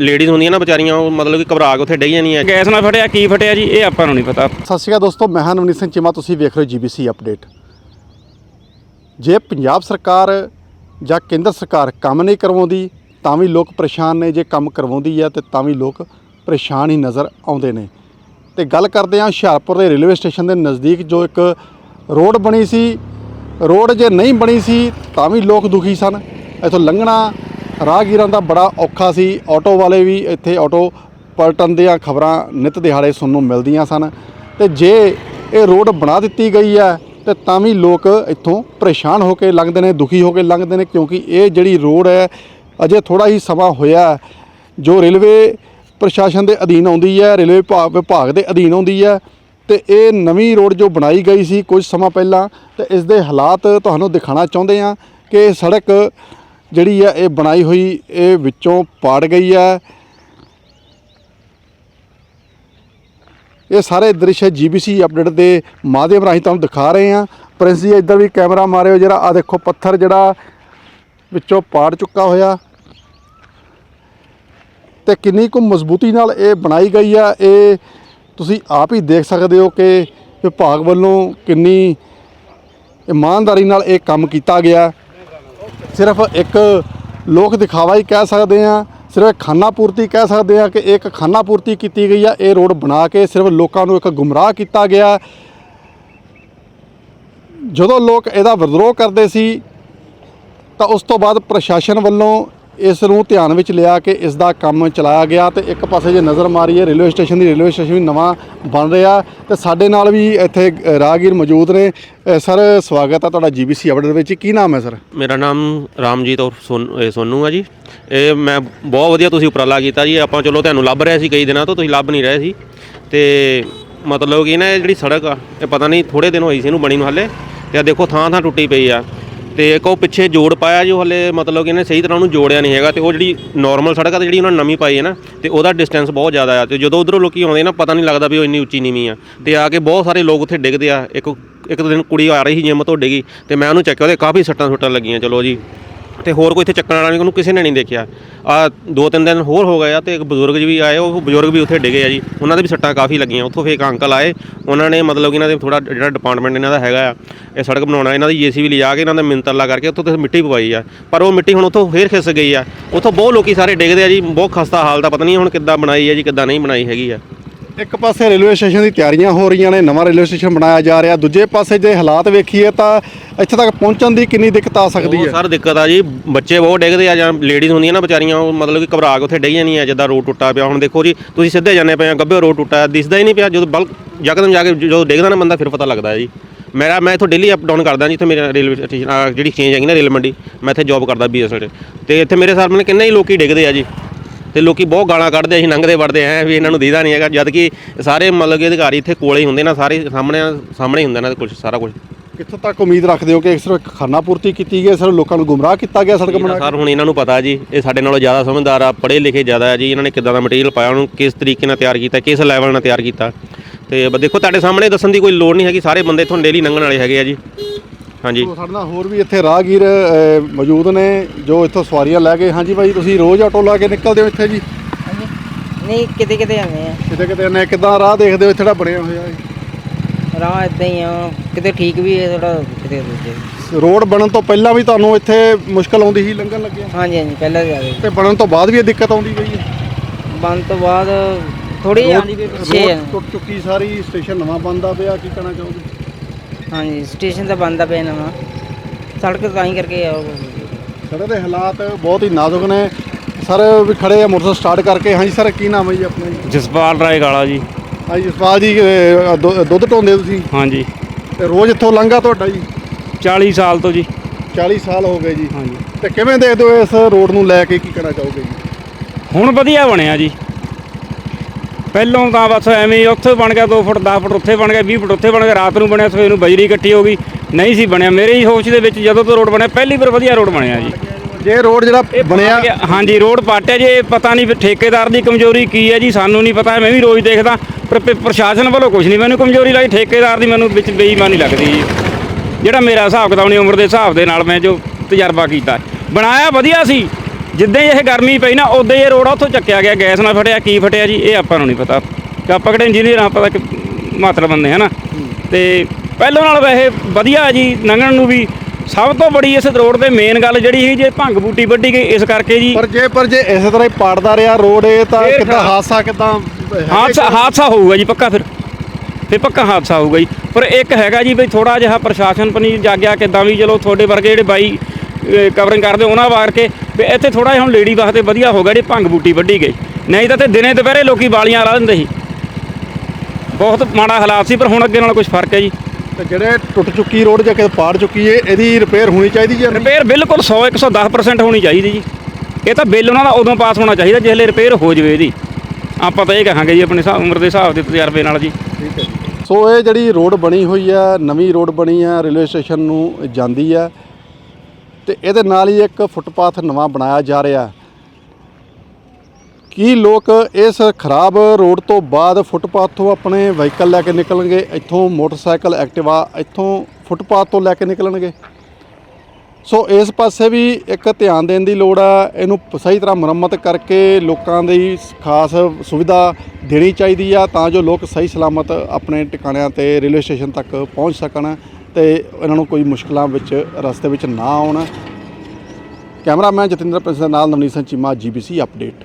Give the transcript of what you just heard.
Ladies ਹੁੰਦੀਆਂ ਨਾ ਵਿਚਾਰੀਆਂ ਉਹ ਮਤਲਬ ਕਿ ਘਬਰਾ ਕੇ ਉੱਥੇ ਡਈ ਜਾਂਦੀਆਂ ਗੈਸ ਨਾਲ ਫਟਿਆ ਕੀ ਫਟਿਆ ਜੀ? ਇਹ ਆਪਾਂ ਨੂੰ ਨਹੀਂ ਪਤਾ। ਸਤਿ ਸ਼੍ਰੀ ਅਕਾਲ ਦੋਸਤੋ ਮੈਂ ਹਾਂ ਨਵਨੀਤ ਸਿੰਘ ਚੀਮਾ ਤੁਸੀਂ ਵੇਖ ਰਹੇ ਹੋ ਜੀਬੀਸੀ ਅਪਡੇਟ ਜੇ ਪੰਜਾਬ ਸਰਕਾਰ ਜਾਂ ਕੇਂਦਰ ਸਰਕਾਰ ਕੰਮ ਨਹੀਂ ਕਰਵਾਉਂਦੀ ਤਾਂ ਵੀ ਲੋਕ ਪਰੇਸ਼ਾਨ ਨੇ। ਜੇ ਕੰਮ ਕਰਵਾਉਂਦੀ ਹੈ ਤੇ ਤਾਂ ਵੀ ਲੋਕ ਪਰੇਸ਼ਾਨ ਹੀ ਨਜ਼ਰ ਆਉਂਦੇ ਨੇ। ਤੇ ਗੱਲ ਕਰਦੇ ਹਾਂ ਹੁਸ਼ਿਆਰਪੁਰ ਦੇ ਰੇਲਵੇ ਸਟੇਸ਼ਨ ਦੇ ਨਜ਼ਦੀਕ ਜੋ ਇੱਕ ਰੋਡ ਬਣੀ ਸੀ। ਰੋਡ ਜੇ ਨਹੀਂ ਬਣੀ ਸੀ ਤਾਂ ਵੀ ਲੋਕ ਦੁਖੀ ਸਨ। ਇੱਥੋਂ ਲੰਘਣਾ ਰਾਹਗੀਰਾਂ ਦਾ ਬੜਾ ਔਖਾ ਸੀ। ਆਟੋ ਵਾਲੇ ਵੀ ਇੱਥੇ ਆਟੋ ਪਲਟਣ ਦੀਆਂ ਖਬਰਾਂ ਨਿਤ ਦਿਹਾੜੇ ਸੁਣਨ ਨੂੰ ਮਿਲਦੀਆਂ ਸਨ। ਤੇ ਜੇ ਇਹ ਰੋਡ ਬਣਾ ਦਿੱਤੀ ਗਈ ਹੈ, ਤੇ ਤਾਂ ਵੀ ਲੋਕ ਇੱਥੋਂ ਪਰੇਸ਼ਾਨ ਹੋ ਕੇ ਲੰਘਦੇ ਨੇ, ਦੁਖੀ ਹੋ ਕੇ ਲੰਘਦੇ ਨੇ, ਕਿਉਂਕਿ ਇਹ ਜਿਹੜੀ ਰੋਡ ਹੈ, ਅਜੇ ਥੋੜਾ ਹੀ ਸਮਾਂ ਹੋਇਆ ਜੋ ਰੇਲਵੇ ਪ੍ਰਸ਼ਾਸਨ ਦੇ ਅਧੀਨ ਆਉਂਦੀ ਹੈ, ਰੇਲਵੇ ਵਿਭਾਗ ਵਿਭਾਗ ਦੇ ਅਧੀਨ ਆਉਂਦੀ ਹੈ, ਤੇ ਇਹ ਨਵੀਂ ਰੋਡ ਜੋ ਬਣਾਈ ਗਈ ਸੀ ਕੁਝ ਸਮਾਂ ਪਹਿਲਾਂ, ਤੇ ਇਸ ਦੇ ਹਾਲਾਤ ਤੁਹਾਨੂੰ ਦਿਖਾਉਣਾ ਚਾਹੁੰਦੇ ਹਾਂ ਕਿ ਸੜਕ ਜਿਹੜੀ ਆ, ਇਹ ਬਣਾਈ ਹੋਈ, ਇਹ ਵਿੱਚੋਂ ਪਾੜ ਗਈ ਹੈ ਇਹ ਸਾਰੇ ਦ੍ਰਿਸ਼ ਜੀਬੀਸੀ ਅਪਡੇਟ ਦੇ ਮਾਧਿਅਮ ਰਾਹੀਂ ਤੁਹਾਨੂੰ ਦਿਖਾ ਰਹੇ ਹਾਂ ਪ੍ਰਿੰਸ ਜੀ ਇੱਧਰ ਵੀ ਕੈਮਰਾ ਮਾਰਿਓ, ਜਿਹੜਾ ਆ ਦੇਖੋ, ਪੱਥਰ ਜਿਹੜਾ ਵਿੱਚੋਂ ਪਾੜ ਚੁੱਕਾ ਹੋਇਆ। ਤੇ ਕਿੰਨੀ ਕੁ ਮਜ਼ਬੂਤੀ ਨਾਲ ਇਹ ਬਣਾਈ ਗਈ ਆ। ਇਹ ਤੁਸੀਂ ਆਪ ਹੀ ਦੇਖ ਸਕਦੇ ਹੋ ਕਿ ਵਿਭਾਗ ਵੱਲੋਂ ਕਿੰਨੀ ਇਮਾਨਦਾਰੀ ਨਾਲ ਇਹ ਕੰਮ ਕੀਤਾ ਗਿਆ। ਸਿਰਫ ਇੱਕ ਲੋਕ ਦਿਖਾਵਾ ਹੀ ਕਹਿ ਸਕਦੇ ਆ ਸਿਰਫ ਖਾਨਾ ਪੂਰਤੀ ਕਹਿ ਸਕਦੇ ਆ ਕਿ ਇੱਕ ਖਾਨਾ ਪੂਰਤੀ ਕੀਤੀ ਗਈ ਆ, ਇਹ ਰੋਡ ਬਣਾ ਕੇ ਸਿਰਫ ਲੋਕਾਂ ਨੂੰ ਇੱਕ ਗੁੰਮਰਾਹ ਕੀਤਾ ਗਿਆ। ਜਦੋਂ ਲੋਕ ਇਹਦਾ ਵਿਦਰੋਹ ਕਰਦੇ ਸੀ, ਤਾਂ ਉਸ ਤੋਂ ਬਾਅਦ ਪ੍ਰਸ਼ਾਸਨ ਵੱਲੋਂ ਇਸ ਨੂੰ ਧਿਆਨ ਵਿੱਚ ਲਿਆ ਕਿ ਇਸ ਦਾ ਕੰਮ ਚਲਾਇਆ ਗਿਆ ਤੇ ਇੱਕ ਪਾਸੇ ਜੇ ਨਜ਼ਰ ਮਾਰੀਏ ਰੇਲਵੇ ਸਟੇਸ਼ਨ ਦੀ ਰੇਲਵੇ ਸਟੇਸ਼ਨ ਵੀ ਨਵਾਂ ਬਣ ਰਿਹਾ ਤੇ ਸਾਡੇ ਨਾਲ ਵੀ ਇੱਥੇ ਅ, ਰਾਹਗੀਰ ਮੌਜੂਦ ਨੇ। ਸਰ ਸਵਾਗਤ ਹੈ ਤੁਹਾਡਾ ਜੀਬੀਸੀ ਅਪਡੇਟ ਵਿੱਚ। ਕੀ ਨਾਮ ਹੈ ਸਰ? ਮੇਰਾ ਨਾਮ ਰਾਮਜੀਤ ਔਰ ਸੋਨ- ਇਹ ਸੋਨੂ ਆ ਜੀ। ਇਹ ਮੈਂ ਬਹੁਤ ਵਧੀਆ ਤੁਸੀਂ ਉਪਰਾਲਾ ਕੀਤਾ ਜੀ। ਆਪਾਂ ਚਲੋ ਤੁਹਾਨੂੰ ਲੱਭ ਰਹੇ ਸੀ ਕਈ ਦਿਨਾਂ ਤੋਂ ਤੁਸੀਂ ਲੱਭ ਨਹੀਂ ਰਹੇ ਸੀ। ਤੇ ਮਤਲਬ ਕਿ ਨਾ ਇਹ ਜਿਹੜੀ ਸੜਕ ਆ ਇਹ ਪਤਾ ਨਹੀਂ ਥੋੜੇ ਦਿਨ ਹੋਈ ਸੀ ਇਹਨੂੰ ਬਣੀ ਨੂੰ ਹਲੇ। ਤੇ ਆ ਦੇਖੋ ਥਾਂ ਥਾਂ ਟੁੱਟੀ ਪਈ ਆ। ਤੇ ਇੱਕ ਉਹ ਪਿੱਛੇ ਜੋੜ ਪਾਇਆ ਜੋ ਹਲੇ ਮਤਲਬ ਕਿ ਇਹਨੇ ਸਹੀ ਤਰ੍ਹਾਂ ਉਹਨੂੰ ਜੋੜਿਆ ਨਹੀਂ ਹੈਗਾ ਤੇ ਉਹ ਜਿਹੜੀ ਨਾਰਮਲ ਸੜਕ ਆ ਤੇ ਜਿਹੜੀ ਉਹਨਾਂ ਨਵੀਂ ਪਾਈ ਹੈ ਨਾ, ਤੇ ਉਹਦਾ ਡਿਸਟੈਂਸ ਬਹੁਤ ਜ਼ਿਆਦਾ ਆ। ਤੇ ਜਦੋਂ ਉਧਰੋਂ ਲੋਕੀ ਆਉਂਦੇ ਨਾ, ਪਤਾ ਨਹੀਂ ਲੱਗਦਾ ਵੀ ਉਹ ਇੰਨੀ ਉੱਚੀ ਨੀਵੀਂ ਆ। ਤੇ ਆ ਕੇ ਬਹੁਤ ਸਾਰੇ ਲੋਕ ਉੱਥੇ ਡਿੱਗਦੇ ਆ। ਇੱਕ ਇੱਕ ਦਿਨ ਕੁੜੀ ਆ ਰਹੀ ਸੀ ਜਿਮ ਤੋਂ ਡਿੱਗੀ, ਤੇ ਮੈਂ ਉਹਨੂੰ ਚੱਕਿਆ ਉਹਦੇ ਕਾਫੀ ਸੱਟਾਂ ਸੁੱਟਾਂ ਲੱਗੀਆਂ। ਚਲੋ ਜੀ। ਤੇ ਹੋਰ ਕੋਈ ਇੱਥੇ ਚੱਕਣ ਵਾਲਾ ਨਹੀਂ, ਉਹਨੂੰ ਕਿਸੇ ਨੇ ਨਹੀਂ ਦੇਖਿਆ। ਆ ਦੋ ਤਿੰਨ ਦਿਨ ਹੋਰ ਹੋ ਗਏ ਆ ਤੇ ਇੱਕ ਬਜ਼ੁਰਗ ਜੀ ਵੀ ਆਏ, ਉਹ ਬਜ਼ੁਰਗ ਵੀ ਉੱਥੇ ਡਿੱਗੇ ਆ ਜੀ। ਉਹਨਾਂ ਦੇ ਵੀ ਸੱਟਾਂ ਕਾਫੀ ਲੱਗੀਆਂ, ਉੱਥੋਂ ਫੇਰ ਇੱਕ ਅੰਕਲ ਆਏ। ਉਹਨਾਂ ਨੇ ਮਤਲਬ ਕਿ ਇਹਨਾਂ ਦੇ ਥੋੜਾ ਜਿਹੜਾ ਡਿਪਾਰਟਮੈਂਟ ਇਹਨਾਂ ਦਾ ਹੈਗਾ ਆ, ਇਹ ਸੜਕ ਬਣਾਉਣਾ, ਇਹਨਾਂ ਦੀ ਜੀਸੀਬੀ ਲਿਜਾ ਕੇ ਇਹਨਾਂ ਦਾ ਮਿੰਤਰਲਾ ਕਰਕੇ ਉੱਥੋਂ ਤੇ ਮਿੱਟੀ ਪਵਾਈ ਆ। ਪਰ ਉਹ ਮਿੱਟੀ ਹੁਣ ਉੱਥੋਂ ਫੇਰ ਖਿਸ ਗਈ ਆ। ਉੱਥੋਂ ਬਹੁਤ ਲੋਕੀ ਸਾਰੇ ਡਿੱਗਦੇ ਆ ਜੀ, ਬਹੁਤ ਖਸਤਾ ਹਾਲਤ ਆ ਪਤਾ ਨਹੀਂ ਹੁਣ ਕਿੱਦਾਂ ਬਣਾਈ ਹੈ ਜੀ, ਕਿੱਦਾਂ ਨਹੀਂ ਬਣਾਈ ਹੈਗੀ ਆ। ਇੱਕ ਪਾਸੇ ਰੇਲਵੇ ਸਟੇਸ਼ਨ ਦੀ ਤਿਆਰੀਆਂ ਹੋ ਰਹੀਆਂ ਨੇ ਨਵਾਂ ਰੇਲਵੇ ਸਟੇਸ਼ਨ ਬਣਾਇਆ ਜਾ ਰਿਹਾ। ਦੂਜੇ ਪਾਸੇ ਜੇ ਹਾਲਾਤ ਵੇਖੀਏ ਤਾਂ ਇੱਥੇ ਤੱਕ ਪਹੁੰਚਣ ਦੀ ਕਿੰਨੀ ਦਿੱਕਤ ਆ ਸਕਦੀ ਹੈ? ਸਰ ਦਿੱਕਤ ਆ ਜੀ। ਬੱਚੇ ਬਹੁਤ ਡਿੱਗਦੇ ਆ ਜਾਂ ਲੇਡੀਜ਼ ਹੁੰਦੀਆਂ ਨਾ ਵਿਚਾਰੀਆਂ ਉਹ ਮਤਲਬ ਕਿ ਘਬਰਾ ਕੇ ਉੱਥੇ ਡਿੱਗ ਜਾਂਦੀਆਂ ਜਿੱਦਾਂ ਰੋਡ ਟੁੱਟਾ ਪਿਆ। ਹੁਣ ਦੇਖੋ ਜੀ ਤੁਸੀਂ ਸਿੱਧੇ ਜਾਂਦੇ ਪਏ ਆ ਗੱਭੇ ਰੋਡ ਟੁੱਟਾ ਦਿਸਦਾ ਹੀ ਨਹੀਂ ਪਿਆ। ਜਦੋਂ ਬਲਕ ਯਕਦਮ ਜਾ ਕੇ ਜਦੋਂ ਡਿੱਗਦਾ ਨਾ ਬੰਦਾ ਫਿਰ ਪਤਾ ਲੱਗਦਾ ਹੈ ਜੀ। ਮੇਰਾ ਮੈਂ ਇੱਥੋਂ ਡੇਲੀ ਅਪ ਡਾਊਨ ਕਰਦਾ ਜੀ ਇੱਥੇ ਮੇਰਾ ਰੇਲਵੇ ਸਟੇਸ਼ਨ ਜਿਹੜੀ ਚੇਂਜ ਹੈਗੀ ਨਾ ਰੇਲ ਮੰਡੀ ਮੈਂ ਇੱਥੇ ਜੌਬ ਕਰਦਾ ਬੀਐਸਐਲ ਤੇ ਇੱਥੇ ਮੇਰੇ ਸਾਹਮਣੇ ਕਿੰਨੇ ਹੀ ਲੋਕੀ ਡਿੱਗਦੇ ਆ ਜੀ। ਤੇ ਲੋਕੀ ਬਹੁਤ ਗਾਲਾਂ ਕੱਢਦੇ ਆ, ਅਸੀਂ ਲੰਘਦੇ ਵੜਦੇ ਆ ਵੀ ਇਹਨਾਂ ਨੂੰ ਦੀਦਾ ਨਹੀਂ ਹੈਗਾ ਜਦ ਕਿ ਸਾਰੇ ਮਤਲਬ ਕਿ ਅਧਿਕਾਰੀ ਇੱਥੇ ਕੋਲੇ ਹੀ ਹੁੰਦੇ ਨਾ ਸਾਰੇ ਸਾਹਮਣੇ ਸਾਹਮਣੇ ਹੀ ਹੁੰਦਾ ਨਾ ਕੁਝ ਸਾਰਾ ਕੁਝ ਕਿੱਥੋਂ ਤੱਕ ਉਮੀਦ ਰੱਖਦੇ ਹੋ ਕਿ ਸਿਰਫ ਖਾਨਾ ਪੂਰਤੀ ਕੀਤੀ ਗਈ ਸਿਰਫ ਲੋਕਾਂ ਨੂੰ ਗੁੰਮਰਾਹ ਕੀਤਾ ਗਿਆ ਸੜਕ ਬਣਾ ਸਰ ਹੁਣ ਇਹਨਾਂ ਨੂੰ ਪਤਾ ਜੀ ਇਹ ਸਾਡੇ ਨਾਲੋਂ ਜ਼ਿਆਦਾ ਸਮਝਦਾਰ ਆ ਪੜ੍ਹੇ ਲਿਖੇ ਜ਼ਿਆਦਾ ਆ ਜੀ ਇਹਨਾਂ ਨੇ ਕਿੱਦਾਂ ਦਾ ਮਟੀਰੀਅਲ ਪਾਇਆ ਉਹਨੂੰ ਕਿਸ ਤਰੀਕੇ ਨਾਲ ਤਿਆਰ ਕੀਤਾ ਕਿਸ ਲੈਵਲ ਨਾਲ ਤਿਆਰ ਕੀਤਾ। ਤੇ ਦੇਖੋ ਤੁਹਾਡੇ ਸਾਹਮਣੇ ਦੱਸਣ ਦੀ ਕੋਈ ਲੋੜ ਨਹੀਂ ਹੈਗੀ ਸਾਰੇ ਬੰਦੇ ਇੱਥੋਂ ਡੇਲੀ ਲੰਘਣ ਵਾਲੇ ਹੈਗੇ ਆ ਜੀ। ਹਾਂਜੀ। ਤੋ ਸਾਡੇ ਨਾਲ ਹੋਰ ਵੀ ਇੱਥੇ ਰਾਹਗੀਰ ਮੌਜੂਦ ਨੇ ਜੋ ਇੱਥੋਂ ਸਵਾਰੀਆਂ ਲੈ ਕੇ ਹਾਂਜੀ ਭਾਈ ਤੁਸੀਂ ਰੋਜ਼ ਆਟੋ ਲਾ ਕੇ ਨਿਕਲਦੇ ਹੋ ਇੱਥੇ ਜੀ? ਹਾਂਜੀ। ਨਹੀਂ ਕਿਤੇ ਕਿਤੇ ਆਉਂਦੇ ਆ। ਕਿਤੇ ਕਿਤੇ ਨੇ ਕਿਦਾਂ ਰਾਹ ਦੇਖਦੇ ਹੋ ਇੱਥੇ ਬਣਿਆ ਹੋਇਆ ਹੈ? ਰਾਹ ਇਦਾਂ ਹੀ ਆ। ਕਿਤੇ ਠੀਕ ਵੀ ਹੈ ਥੋੜਾ ਕਿਤੇ ਦੂਜੇ ਰੋਡ ਬਣਨ ਤੋਂ ਪਹਿਲਾਂ ਵੀ ਤੁਹਾਨੂੰ ਇੱਥੇ ਮੁਸ਼ਕਲ ਆਉਂਦੀ ਸੀ ਲੰਘਣ ਲੱਗਿਆ? ਹਾਂਜੀ ਹਾਂਜੀ ਪਹਿਲਾਂ ਜ਼ਿਆਦਾ ਤੇ ਬਣਨ ਤੋਂ ਬਾਅਦ ਵੀ ਇਹ ਦਿੱਕਤ ਆਉਂਦੀ ਗਈ ਹੈ? ਬੰਦ ਤੋਂ ਬਾਅਦ ਥੋੜੀ ਆਉਂਦੀ ਵੀ ਪਿੱਛੇ ਆ। ਰੋਡ ਟੁੱਟ ਚੁੱਕੀ ਸਾਰੀ ਸਟੇਸ਼ਨ ਨਵਾਂ ਬਣਦਾ ਪਿਆ ਕੀ ਕਹਿਣਾ ਚਾਹੋਗੇ? ਹਾਂਜੀ ਸਟੇਸ਼ਨ ਤਾਂ ਬੰਦਾ ਪਿਆ ਨਵਾਂ। ਸੜਕ ਤਾਂ ਹੀ ਕਰਕੇ ਆ ਉਹ। ਸੜਕ ਦੇ ਹਾਲਾਤ ਬਹੁਤ ਹੀ ਨਾਜ਼ੁਕ ਨੇ। ਸਰ ਵੀ ਖੜੇ ਆ ਮੋਟਰਸਾਈਕਲ ਸਟਾਰਟ ਕਰਕੇ। ਹਾਂਜੀ ਸਰ ਕੀ ਨਾਮ ਹੈ ਜੀ ਆਪਣਾ ਜੀ? ਜਸਪਾਲ ਰਾਏ ਗਾਲਾ ਜੀ। ਹਾਂਜੀ ਜਸਪਾਲ ਜੀ ਅਹ, ਦੁ- ਦੁੱਧ ਢੋਂਦੇ ਤੁਸੀਂ? ਹਾਂਜੀ। ਤੇ ਰੋਜ਼ ਇੱਥੋਂ ਲੰਘਾ ਤੁਹਾਡਾ ਜੀ? 40 ਸਾਲ ਤੋਂ ਜੀ। 40 ਸਾਲ ਹੋ ਗਏ ਜੀ। ਹਾਂਜੀ। ਤੇ ਕਿਵੇਂ ਦੇਖਦੇ ਹੋ ਇਸ ਰੋਡ ਨੂੰ ਲੈ ਕੇ ਕੀ ਕਹਿਣਾ ਚਾਹੋਗੇ ਜੀ? ਹੁਣ ਵਧੀਆ ਬਣਿਆ ਜੀ। ਪਹਿਲੋਂ ਤਾਂ ਬਸ ਐਵੇਂ ਉੱਥੇ ਬਣ ਗਿਆ 2 ਫੁੱਟ 10 ਫੁੱਟ ਉੱਥੇ ਬਣ ਗਿਆ 20 ਫੁੱਟ ਉੱਥੇ ਬਣ ਗਿਆ ਰਾਤ ਨੂੰ ਬਣਿਆ ਸਵੇਰ ਨੂੰ ਬਜਰੀ ਇਕੱਠੀ ਹੋ ਗਈ ਨਹੀਂ ਸੀ ਬਣਿਆ। ਮੇਰੇ ਹੀ ਸੋਚ ਦੇ ਵਿੱਚ ਜਦੋਂ ਤੋਂ ਰੋਡ ਬਣਿਆ ਪਹਿਲੀ ਵਾਰ ਵਧੀਆ ਰੋਡ ਬਣਿਆ ਜੀ। ਜੇ ਰੋਡ ਜਿਹੜਾ ਬਣਿਆ ਹਾਂਜੀ ਰੋਡ ਪਾਟਿਆ ਜੇ ਪਤਾ ਨਹੀਂ ਠੇਕੇਦਾਰ ਦੀ ਕਮਜ਼ੋਰੀ ਕੀ ਹੈ ਜੀ ਸਾਨੂੰ ਨਹੀਂ ਪਤਾ ਮੈਂ ਵੀ ਰੋਜ਼ ਦੇਖਦਾ। ਪਰ ਪ੍ਰਸ਼ਾਸਨ ਵੱਲੋਂ ਕੁਝ ਨਹੀਂ ਮੈਨੂੰ ਕਮਜ਼ੋਰੀ ਲੱਗਦੀ ਠੇਕੇਦਾਰ ਦੀ ਮੈਨੂੰ ਵਿੱਚ ਬੇਈਮਾਨੀ ਲੱਗਦੀ ਜੀ। ਜਿਹੜਾ ਮੇਰਾ ਹਿਸਾਬ ਕਿਤਾਬ ਨਹੀਂ ਉਮਰ ਦੇ ਹਿਸਾਬ ਦੇ ਨਾਲ ਮੈਂ ਜੋ ਤਜਰਬਾ ਕੀਤਾ। ਬਣਾਇਆ ਵਧੀਆ ਸੀ। ਜਿੱਦਾਂ ਹੀ ਇਹ ਗਰਮੀ ਪਈ ਨਾ ਉਦੋਂ ਹੀ ਇਹ ਰੋਡ ਉੱਥੋਂ ਚੱਕਿਆ ਗਿਆ ਗੈਸ ਨਾਲ ਫਟਿਆ ਕੀ ਫਟਿਆ ਜੀ ਇਹ ਆਪਾਂ ਨੂੰ ਨਹੀਂ ਪਤਾ। ਕਿ ਆਪਾਂ ਕਿਹੜੇ ਇੰਜੀਨੀਅਰ ਆ ਪਤਾ ਕਿ ਮਾਤਰ ਬੰਦੇ ਹਨਾ? ਤੇ ਪਹਿਲਾਂ ਨਾਲ ਵੈਸੇ ਵਧੀਆ ਜੀ ਲੰਘਣ ਨੂੰ ਵੀ ਸਭ ਤੋਂ ਬੜੀ ਇਸ ਰੋਡ ਤੇ ਮੇਨ ਗੱਲ ਜਿਹੜੀ ਸੀ ਜੇ ਭੰਗ ਬੂਟੀ ਵੱਢੀ ਗਈ ਇਸ ਕਰਕੇ ਜੀ। ਪਰ ਜੇ ਪਰ ਜੇ ਇਸੇ ਤਰ੍ਹਾਂ ਹੀ ਪਾੜਦਾ ਰਿਹਾ ਰੋਡ ਇਹ ਤਾਂ ਕਿੱਦਾਂ। ਹਾਦਸਾ ਕਿੱਦਾਂ ਹਾਦਸਾ ਹਾਦਸਾ ਹੋਊਗਾ ਜੀ ਪੱਕਾ ਫਿਰ। ਫਿਰ ਪੱਕਾ ਹਾਦਸਾ ਹੋਊਗਾ ਜੀ। ਪਰ ਇੱਕ ਹੈਗਾ ਜੀ ਬਈ ਥੋੜਾ ਜਿਹਾ ਪ੍ਰਸ਼ਾਸਨ ਪਨੀ ਜਾਗਿਆ ਕਿਦਾਂ ਵੀ ਚਲੋ ਤੁਹਾਡੇ ਵਰਗੇ ਜਿਹੜੇ ਬਾਈ ਕਵਰਿੰਗ ਕਰਦੇ ਉਹਨਾਂ ਵਾਰ ਕੇ ਵੀ ਇੱਥੇ ਥੋੜਾ ਜਿਹਾ ਹੁਣ ਲੇਡੀ ਵਾਸਤੇ ਵਧੀਆ ਹੋ ਗਿਆ ਜਿਹੜੀ ਭੰਗ ਬੂਟੀ ਵੱਢੀ ਗਈ। ਨਹੀਂ ਤਾਂ ਤੇ ਦਿਨੇ ਦੁਪਹਿਰੇ ਲੋਕੀ ਬਾਲੀਆਂ ਲਾ ਦਿੰਦੇ ਸੀ। ਬਹੁਤ ਮਾੜਾ ਹਾਲਾਤ ਸੀ ਪਰ ਹੁਣ ਅੱਗੇ ਨਾਲ ਕੁਝ ਫ਼ਰਕ ਹੈ ਜੀ। ਤੇ ਜਿਹੜੇ ਟੁੱਟ ਚੁੱਕੀ ਰੋਡ ਜਾਂ ਕਿ ਪਾੜ ਚੁੱਕੀ ਏ ਇਹਦੀ ਰਿਪੇਅਰ ਹੋਣੀ ਚਾਹੀਦੀ ਜਾਂ? ਰਿਪੇਅਰ ਬਿਲਕੁਲ 100 110% ਹੋਣੀ ਚਾਹੀਦੀ ਜੀ। ਇਹ ਤਾਂ ਬਿੱਲ ਉਹਨਾਂ ਦਾ ਉਦੋਂ ਪਾਸ ਹੋਣਾ ਚਾਹੀਦਾ ਜਿਹਲੇ ਰਿਪੇਅਰ ਹੋ ਜਵੇ ਇਹਦੀ। ਆਪਾਂ ਤਾਂ ਇਹ ਕਹਾਂਗੇ ਜੀ ਆਪਣੀ ਹਿਸਾਬ- ਉਮਰ ਦੇ ਹਿਸਾਬ ਦੇ ਤਜਰਬੇ ਨਾਲ ਜੀ। ਸੋ ਇਹ ਜਿਹੜੀ ਰੋਡ ਬਣੀ ਹੋਈ ਆ ਨਵੀਂ ਰੋਡ ਬਣੀ ਆ ਰੇਲਵੇ ਸਟੇਸ਼ਨ ਨੂੰ ਜਾਂਦੀ ਆ ਤੇ ਇਹਦੇ ਨਾਲ ਹੀ ਇੱਕ ਫੁੱਟਪਾਥ ਨਵਾਂ ਬਣਾਇਆ ਜਾ ਰਿਹਾ ਕੀ ਲੋਕ ਇਸ ਖਰਾਬ ਰੋਡ ਤੋਂ ਬਾਅਦ ਫੁੱਟਪਾਥ ਤੋਂ ਆਪਣੇ ਵਹੀਕਲ ਲੈ ਕੇ ਨਿਕਲਣਗੇ? ਇੱਥੋਂ ਮੋਟਰਸਾਈਕਲ ਐਕਟਿਵਾ ਇੱਥੋਂ ਫੁੱਟਪਾਥ ਤੋਂ ਲੈ ਕੇ ਨਿਕਲਣਗੇ? ਸੋ ਇਸ ਪਾਸੇ ਵੀ ਇੱਕ ਧਿਆਨ ਦੇਣ ਦੀ ਲੋੜ ਆ ਇਹਨੂੰ ਸਹੀ ਤਰ੍ਹਾਂ ਮੁਰੰਮਤ ਕਰਕੇ ਲੋਕਾਂ ਦੀ ਖਾਸ ਸੁਵਿਧਾ ਦੇਣੀ ਚਾਹੀਦੀ ਆ ਤਾਂ ਜੋ ਲੋਕ ਸਹੀ ਸਲਾਮਤ ਆਪਣੇ ਟਿਕਾਣਿਆਂ ਤੇ ਰੇਲਵੇ ਸਟੇਸ਼ਨ ਤੱਕ ਪਹੁੰਚ ਸਕਣ। ਤੇ ਇਹਨਾਂ ਨੂੰ ਕੋਈ ਮੁਸ਼ਕਲਾਂ ਵਿੱਚ, ਰਸਤੇ ਵਿੱਚ ਨਾ ਆਉਣ। ਕੈਮਰਾਮੈਨ ਜਤਿੰਦਰ ਪ੍ਰਿੰਸ ਦੇ ਨਾਲ ਨਵਨੀਤ ਸਿੰਘ ਚੀਮਾ, ਜੀਬੀਸੀ ਅਪਡੇਟ